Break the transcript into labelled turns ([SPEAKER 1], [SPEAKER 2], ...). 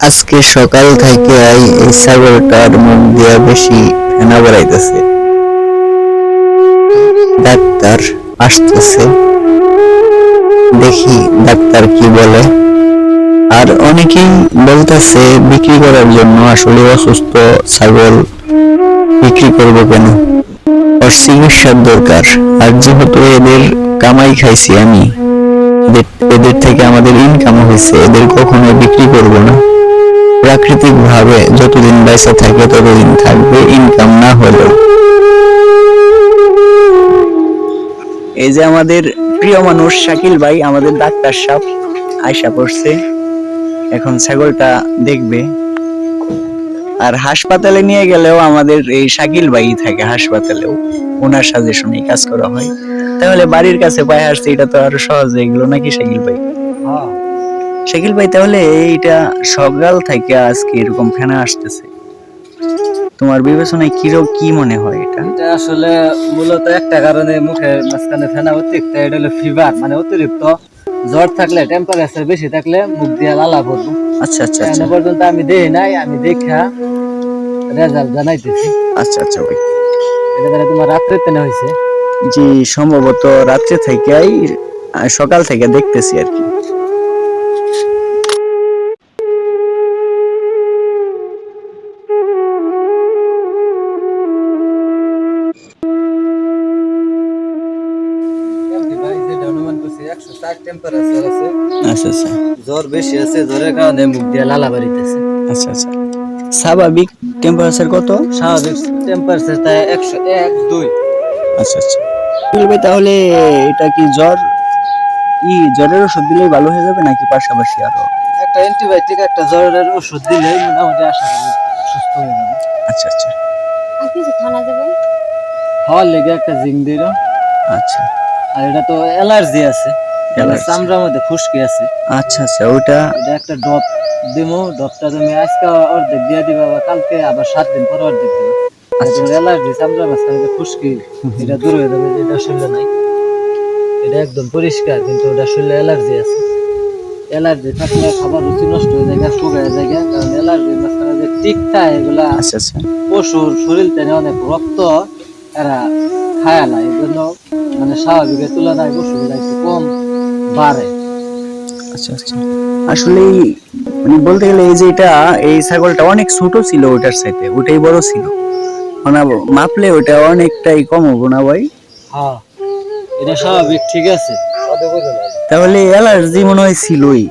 [SPEAKER 1] আজকে সকাল থেকে আই এই ছাগলটার মুখ দিয়া বেশি ফেনা বেড়াইতেছে। ডাক্তার আসতেছে। দেখি ডাক্তার কি বলে। আর অনেকেই বলতেছে বিক্রি করার জন্য আসলে অসুস্থ ছাগল বিক্রি করব কেন? ওর চিকিৎসার দরকার। আর যেহেতু এদের কামাই খাইছি আমি, এদের এদের থেকে আমাদের ইনকাম হয়েছে এদের কখনো বিক্রি করব না। প্রাকৃতিক ভাবে যতদিন বেঁচে থাকে ততদিন থাকবে ইনকাম না হলেও। এই যে আমাদের প্রিয় মানুষ শাকিল ভাই আমাদের ডাক্তার সাহেব আয়সা পড়ছে। এখন ছাগলটা দেখবে। আর হাসপাতালে নিয়ে গেলেও আমাদের এই শাকিল ভাই থাকে হাসপাতালেও। ওনার সাজেশনে কাজ করা হয়। তাহলে বাড়ির কাছে পায়ে আসছে এটা তো আরও সহজ হয়ে গেল নাকি শাকিল ভাই?
[SPEAKER 2] হ্যাঁ।
[SPEAKER 1] শাকিল ভাই তাহলে এইটা সকাল থেকে আজকে এরকম ফেনা আসতেছে। তোমার বিবেচনায় কি রোগ কি মনে হয় এটা?
[SPEAKER 2] এটা আসলে মূলত একটা কারণে মুখের মাঝখানে ফেনা অতিরিক্ত এটা হলো ফিভার মানে অতিরিক্ত জ্বর থাকলে টেম্পারেচার বেশি থাকলে মুখ দিয়ে লালা পড়ব।
[SPEAKER 1] আচ্ছা আচ্ছা আচ্ছা।
[SPEAKER 2] এখনও পর্যন্ত আমি দেই নাই আমি দেখা রেজাল্ট জানাইতেছি।
[SPEAKER 1] আচ্ছা আচ্ছা ভাই।
[SPEAKER 2] এটা তাহলে তোমার রাত্রে তেনে হয়েছে
[SPEAKER 1] জি সম্ভবত রাত্রে থেকেই সকাল থেকে দেখতেছি আর কি।
[SPEAKER 2] একশো চার টেম্পারেচার আছে।
[SPEAKER 1] আচ্ছা আচ্ছা।
[SPEAKER 2] জ্বর বেশি আছে জ্বরের কারণে মুখ দিয়ে লালা বাড়িতেছে।
[SPEAKER 1] আচ্ছা আচ্ছা। স্বাভাবিক টেম্পারেচার কত?
[SPEAKER 2] স্বাভাবিক টেম্পারেচার তাই একশো এক দুই।
[SPEAKER 1] আচ্ছা আচ্ছা। বলবে তাহলে এটা কি জ্বর? কি জ্বরের ওষুধ দিলেই ভালো হয়ে যাবে নাকি পাশাপাশি আরও?
[SPEAKER 2] একটা অ্যান্টিবায়োটিক একটা জ্বরের ওষুধ দিলে মোটামুটি আশা করি সুস্থ হয়ে যাবে।
[SPEAKER 1] আচ্ছা আচ্ছা।
[SPEAKER 3] আর কিছু খানা
[SPEAKER 2] লেগে একটা জিং দিল।
[SPEAKER 1] আচ্ছা।
[SPEAKER 2] আর এটা তো অ্যালার্জি আছে। চামড়ার মধ্যে খুশকি আছে।
[SPEAKER 1] আচ্ছা আচ্ছা ওটা
[SPEAKER 2] এটা একটা ডপ দিমো ডপটা তুমি আজকে অর্ধেক দিয়ে দিবা বা কালকে আবার সাত দিন পর অর্ধেক দিবা। আর
[SPEAKER 1] আচ্ছা।
[SPEAKER 2] তোমার অ্যালার্জি চামড়ার মাঝখানে খুশকি এটা দূর হয়ে যাবে এটা শরীরে নাই। এটা একদম পরিষ্কার কিন্তু ওটা শরীরে অ্যালার্জি আছে। অ্যালার্জি থাকলে খাবার রুচি নষ্ট হয়ে যায় শুকায় যায় কারণ অ্যালার্জির মাঝখানে যে টিক থাকে এগুলা
[SPEAKER 1] আচ্ছা আচ্ছা।
[SPEAKER 2] পশুর শরীর থেকে অনেক রক্ত এরা খায় না এই জন্য মানে স্বাভাবিকের তুলনায় পশুগুলা একটু কম বাড়ে।
[SPEAKER 1] আচ্ছা আচ্ছা। আসলে মানে বলতে গেলে এই যে এটা এই ছাগলটা অনেক ছোট ছিল ওটার সাথে ওটাই বড় ছিল। মানে মাপলে ওটা অনেকটাই কম হব না ভাই?
[SPEAKER 2] হ্যাঁ এটা স্বাভাবিক ঠিক আছে।
[SPEAKER 1] তাহলে অ্যালার্জি মনে হয় ছিলই।